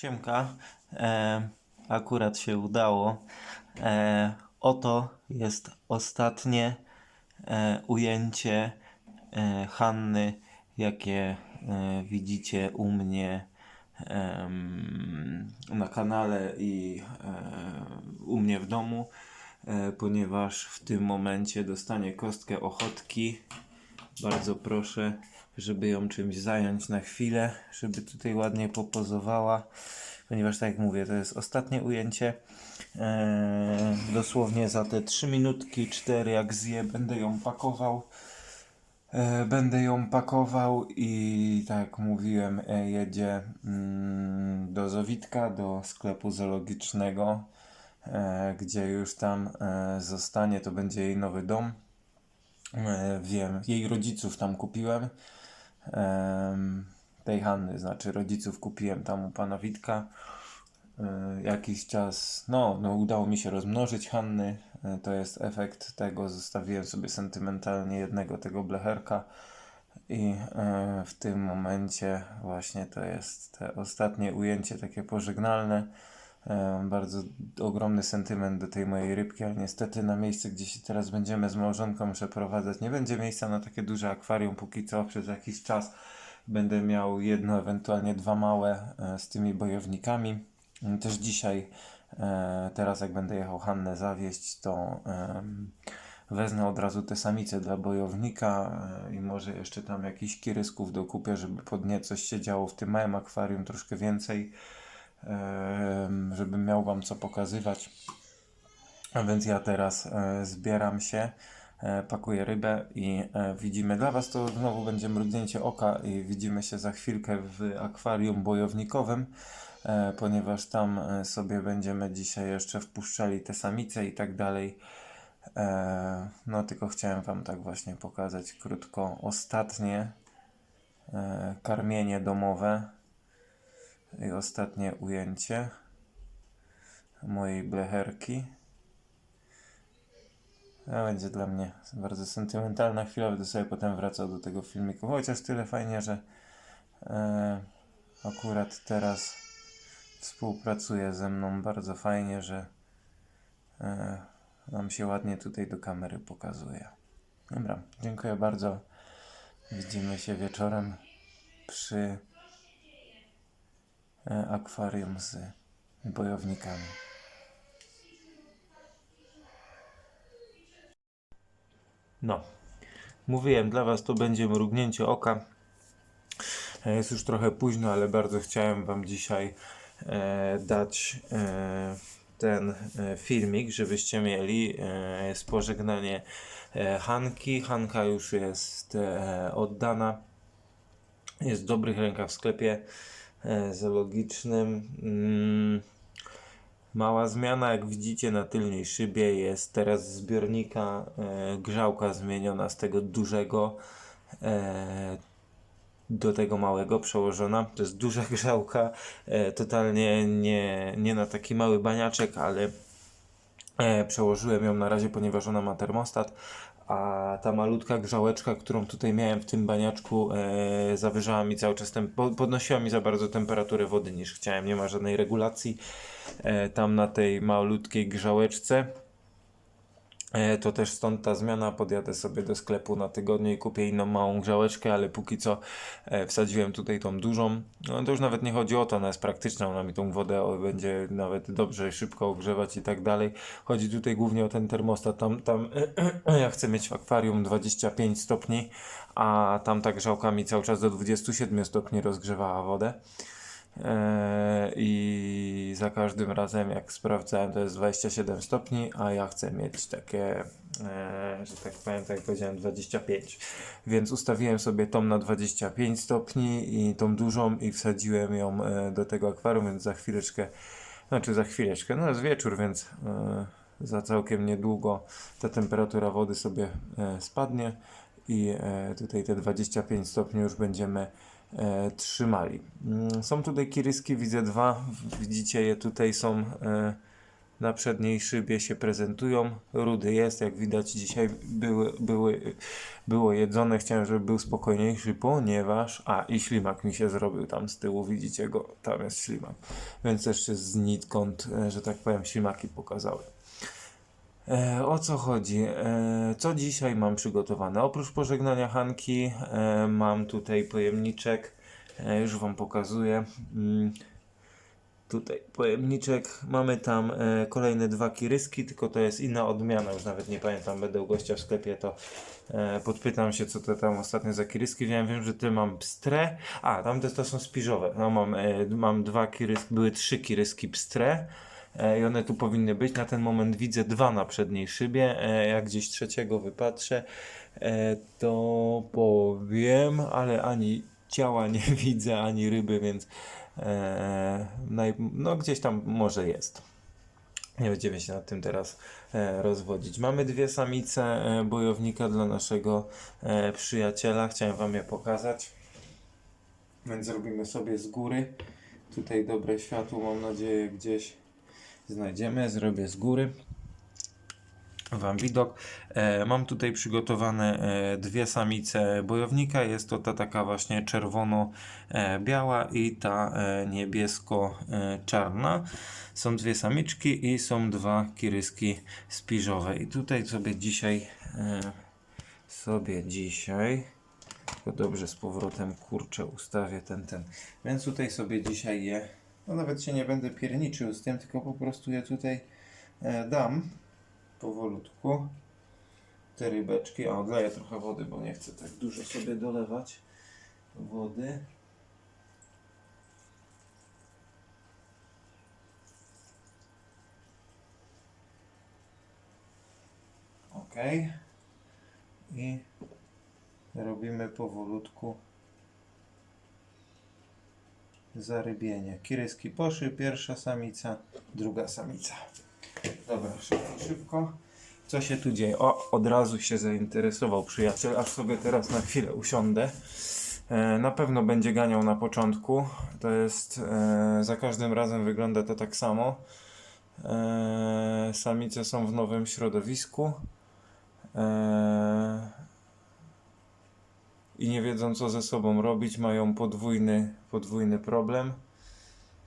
Siemka, e, akurat się udało. E, oto jest ostatnie e, ujęcie e, Hanny, jakie e, widzicie u mnie em, na kanale i e, u mnie w domu, e, ponieważ w tym momencie dostanie kostkę ochotki. Bardzo proszę, żeby ją czymś zająć na chwilę, żeby tutaj ładnie popozowała, ponieważ tak jak mówię, to jest ostatnie ujęcie. Eee, dosłownie za te 3 minutki, 4 jak zje, będę ją pakował. E, Będę ją pakował i tak jak mówiłem, e, jedzie mm, do Zowitka, do sklepu zoologicznego, e, gdzie już tam e, zostanie, to będzie jej nowy dom. E, Wiem, jej rodziców tam kupiłem. Em, tej Hanny, znaczy rodziców kupiłem tam u pana Witka. E, Jakiś czas, no, no udało mi się rozmnożyć Hanny. E, To jest efekt tego. Zostawiłem sobie sentymentalnie jednego tego blecherka. I w tym momencie właśnie to jest te ostatnie ujęcie takie pożegnalne. E, Bardzo ogromny sentyment do tej mojej rybki, ale niestety na miejsce, gdzie się teraz będziemy z małżonką przeprowadzać, nie będzie miejsca na takie duże akwarium póki co przez jakiś czas. Będę miał jedno, ewentualnie dwa małe e, z tymi bojownikami. Też dzisiaj, e, teraz jak będę jechał Hannę zawieźć, to wezmę od razu te samice dla bojownika i może jeszcze tam jakiś kirysków dokupię, żeby pod nie coś się działo w tym małym akwarium, troszkę więcej, żebym miał Wam co pokazywać. A więc ja teraz e, zbieram się, e, pakuję rybę i e, widzimy. Dla Was to znowu będzie mrugnięcie oka i widzimy się za chwilkę w akwarium bojownikowym, ponieważ tam sobie będziemy dzisiaj jeszcze wpuszczali te samice i tak dalej. No tylko chciałem Wam tak właśnie pokazać krótko ostatnie karmienie domowe i ostatnie ujęcie mojej blecherki. To będzie dla mnie bardzo sentymentalna chwila, będę sobie potem wracał do tego filmiku. Chociaż tyle fajnie, że e, akurat teraz współpracuje ze mną bardzo fajnie, że e, nam się ładnie tutaj do kamery pokazuje. Dobra, dziękuję bardzo. Widzimy się wieczorem przy akwarium z bojownikami. No, mówiłem, dla Was to będzie mrugnięcie oka. E, Jest już trochę późno, ale bardzo chciałem Wam dzisiaj e, dać e, ten e, filmik, żebyście mieli. E, jest pożegnanie e, Hanki. Hanka już jest e, oddana. Jest w dobrych rękach w sklepie e, zoologicznym. Mm. Mała zmiana, jak widzicie na tylnej szybie jest teraz zbiornika e, grzałka zmieniona z tego dużego e, do tego małego przełożona. To jest duża grzałka, e, totalnie nie, nie na taki mały baniaczek, ale e, przełożyłem ją na razie, ponieważ ona ma termostat, a ta malutka grzałeczka, którą tutaj miałem w tym baniaczku, e, zawyżała mi cały czas, tem- po- podnosiła mi za bardzo temperaturę wody niż chciałem, nie ma żadnej regulacji e, tam na tej malutkiej grzałeczce. E, To też stąd ta zmiana. Podjadę sobie do sklepu na tygodniu i kupię inną małą grzałeczkę, ale póki co e, wsadziłem tutaj tą dużą. No to już nawet nie chodzi o to, ona jest praktyczna, ona mi tą wodę będzie nawet dobrze, szybko ogrzewać i tak dalej. Chodzi tutaj głównie o ten termostat. Tam, tam ja chcę mieć w akwarium 25 stopni, a tam ta grzałka mi cały czas do 27 stopni rozgrzewała wodę. Eee, I za każdym razem, jak sprawdzałem, to jest 27 stopni, a ja chcę mieć takie, eee, że tak powiem, tak jak powiedziałem, 25. Więc ustawiłem sobie tą na 25 stopni i tą dużą i wsadziłem ją e, do tego akwarium, więc za chwileczkę, znaczy za chwileczkę, no jest wieczór, więc e, za całkiem niedługo ta temperatura wody sobie e, spadnie i e, tutaj te 25 stopni już będziemy e, trzymali. Mm, Są tutaj kiryski, widzę dwa. Widzicie je tutaj są e, na przedniej szybie się prezentują. Rudy jest, jak widać dzisiaj były, były, było jedzone. Chciałem, żeby był spokojniejszy, ponieważ... A, i ślimak mi się zrobił tam z tyłu, widzicie go, tam jest ślimak. Więc jeszcze znikąd, e, że tak powiem, ślimaki pokazały. E, o co chodzi? E, co dzisiaj mam przygotowane? Oprócz pożegnania Hanki, e, mam tutaj pojemniczek. E, już Wam pokazuję. Mm, tutaj pojemniczek. Mamy tam e, kolejne dwa kiryski, tylko to jest inna odmiana. Już nawet nie pamiętam, będę u gościa w sklepie, to e, podpytam się, co to tam ostatnio za kiryski. Wiem, wiem, że ty mam pstre. A, tam te to są spiżowe. No, mam, e, mam dwa kiryski, były trzy kiryski pstre. E, I one tu powinny być. Na ten moment widzę dwa na przedniej szybie. E, Jak gdzieś trzeciego wypatrzę, e, to powiem, ale ani ciała nie widzę, ani ryby, więc no gdzieś tam może jest. Nie będziemy się nad tym teraz rozwodzić. Mamy dwie samice bojownika dla naszego przyjaciela. Chciałem Wam je pokazać. Więc zrobimy sobie z góry. Tutaj dobre światło, mam nadzieję, gdzieś znajdziemy. Zrobię z góry. Wam widok. E, mam tutaj przygotowane e, dwie samice bojownika. Jest to ta taka właśnie czerwono-biała i ta e, niebiesko-czarna. Są dwie samiczki i są dwa kiryski spiżowe. I tutaj sobie dzisiaj e, sobie dzisiaj to dobrze z powrotem kurczę ustawię ten ten. Więc tutaj sobie dzisiaj je no nawet się nie będę pierniczył z tym, tylko po prostu je tutaj e, dam powolutku te rybeczki. A odleję trochę wody, bo nie chcę tak dużo sobie dolewać wody. Ok. I robimy powolutku zarybienie. Kiryski poszły, pierwsza samica, druga samica. Dobra, szybko, szybko. Co się tu dzieje? O, od razu się zainteresował przyjaciel, aż sobie teraz na chwilę usiądę. E, na pewno będzie ganiał na początku. To jest, e, za każdym razem wygląda to tak samo. E, samice są w nowym środowisku. E, i nie wiedzą co ze sobą robić, mają podwójny, podwójny problem.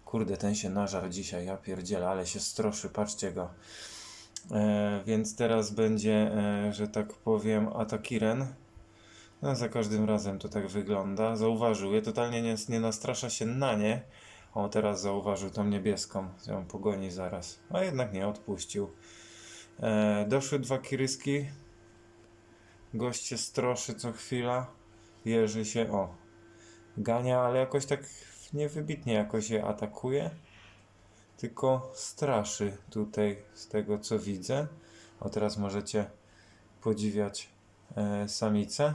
Kurde, ten się nażar dzisiaj, ja pierdzielę, ale się stroszy, patrzcie go. E, więc teraz będzie, e, że tak powiem, atakiren. No, za każdym razem to tak wygląda. Zauważył je, totalnie nie, nie nastrasza się na nie. O, teraz zauważył tą niebieską, ją pogoni zaraz. A jednak nie, odpuścił. E, doszły dwa kiryski. Gość się stroszy co chwila. Jerzy się, o, gania, ale jakoś tak niewybitnie jakoś je atakuje, tylko straszy tutaj z tego co widzę. O, teraz możecie podziwiać e, samicę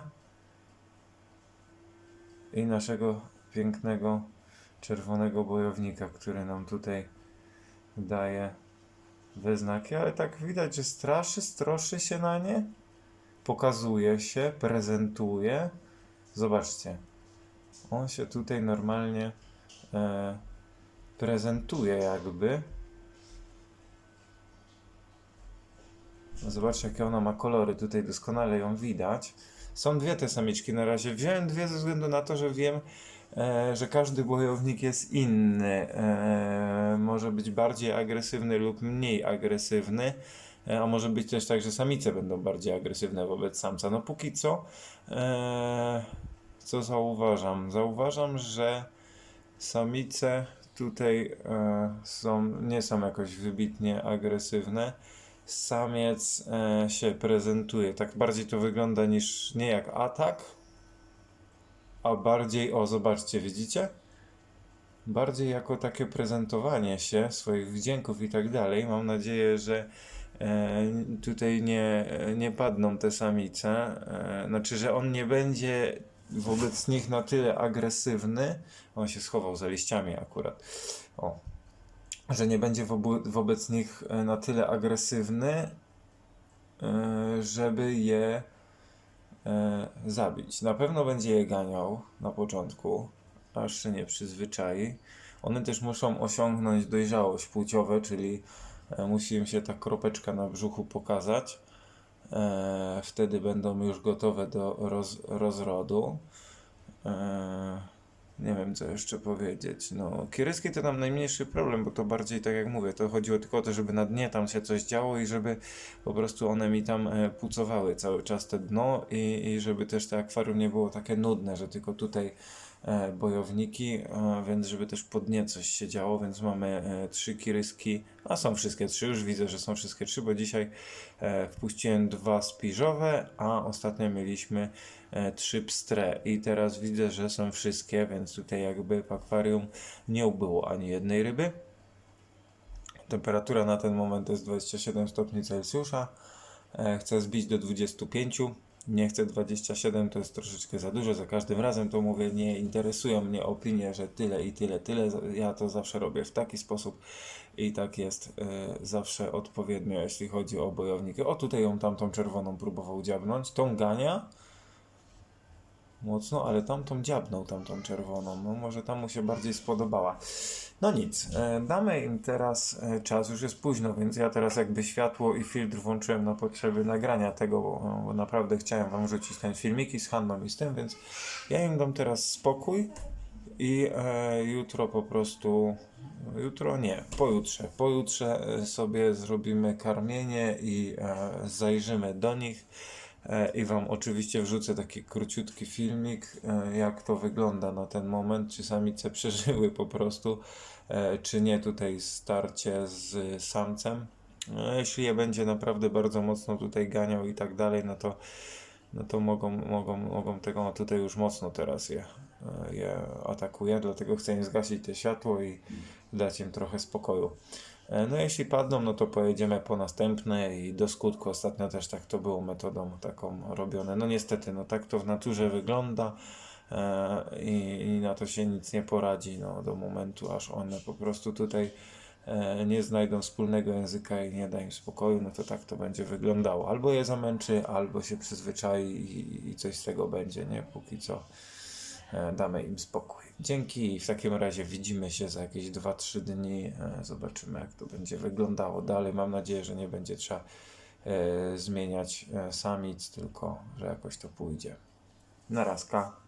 i naszego pięknego czerwonego bojownika, który nam tutaj daje wyznaki, ale tak widać, że straszy, stroszy się na nie, pokazuje się, prezentuje. Zobaczcie, on się tutaj normalnie e, prezentuje jakby. Zobaczcie jakie ona ma kolory, tutaj doskonale ją widać. Są dwie te samiczki na razie. Wziąłem dwie ze względu na to, że wiem, e, że każdy bojownik jest inny. E, może być bardziej agresywny lub mniej agresywny. E, a może być też tak, że samice będą bardziej agresywne wobec samca. No póki co, e, co zauważam? Zauważam, że samice tutaj e, są, nie są jakoś wybitnie agresywne. Samiec e, się prezentuje. Tak bardziej to wygląda niż nie jak atak, a bardziej, o zobaczcie, widzicie? Bardziej jako takie prezentowanie się swoich wdzięków i tak dalej. Mam nadzieję, że tutaj nie, nie padną te samice. E, znaczy, że on nie będzie wobec nich na tyle agresywny. On się schował za liściami akurat. O. Że nie będzie wobec nich e, na tyle agresywny, e, żeby je e, zabić. Na pewno będzie je ganiał na początku, aż się nie przyzwyczai. One też muszą osiągnąć dojrzałość płciowe, czyli E, musi im się ta kropeczka na brzuchu pokazać. E, wtedy będą już gotowe do roz, rozrodu. E, nie wiem, co jeszcze powiedzieć. No, kieryski to nam najmniejszy problem, bo to bardziej, tak jak mówię, to chodziło tylko o to, żeby na dnie tam się coś działo i żeby po prostu one mi tam e, pucowały cały czas te dno i, i żeby też to akwarium nie było takie nudne, że tylko tutaj e, bojowniki, e, więc żeby też po dnie coś się działo, więc mamy e, trzy kiryski, a są wszystkie trzy, już widzę, że są wszystkie trzy, bo dzisiaj e, wpuściłem dwa spiżowe, a ostatnio mieliśmy e, trzy pstre i teraz widzę, że są wszystkie, więc tutaj jakby w akwarium nie ubyło ani jednej ryby. Temperatura na ten moment jest 27 stopni Celsjusza. E, Chcę zbić do 25. Nie chcę 27, to jest troszeczkę za dużo. Za każdym razem to mówię, nie interesują mnie opinie, że tyle i tyle, tyle. Ja to zawsze robię w taki sposób i tak jest e, zawsze odpowiednio, jeśli chodzi o bojowniki. O, tutaj ją tamtą czerwoną próbował dziabnąć. Tą gania mocno, ale tamtą dziabnął, tamtą czerwoną. No może tam mu się bardziej spodobała. No nic, e, damy im teraz e, czas, już jest późno, więc ja teraz jakby światło i filtr włączyłem na potrzeby nagrania tego, bo, bo naprawdę chciałem wam rzucić ten filmiki z Hanną i z tym, więc ja im dam teraz spokój i e, jutro po prostu, jutro nie, pojutrze, pojutrze e, sobie zrobimy karmienie i e, zajrzymy do nich. E, I Wam oczywiście wrzucę taki króciutki filmik, e, jak to wygląda na ten moment, czy samice przeżyły po prostu, e, czy nie tutaj starcie z samcem. Jeśli je będzie naprawdę bardzo mocno tutaj ganiał i tak dalej, no to, no to mogą, mogą, mogą tego, no tutaj już mocno teraz je, je atakuje, dlatego chcę im zgasić te światło i dać im trochę spokoju. E, No jeśli padną, no to pojedziemy po następne i do skutku. Ostatnio też tak to było metodą taką robione. No niestety, no tak to w naturze wygląda e, i, i na to się nic nie poradzi, no do momentu, aż one po prostu tutaj e, nie znajdą wspólnego języka i nie da im spokoju, no to tak to będzie wyglądało. Albo je zamęczy, albo się przyzwyczai i, i coś z tego będzie, nie? Póki co damy im spokój. Dzięki w takim razie widzimy się za jakieś 2-3 dni. E, Zobaczymy, jak to będzie wyglądało dalej. Mam nadzieję, że nie będzie trzeba e, zmieniać e, samic, tylko że jakoś to pójdzie. Narazka.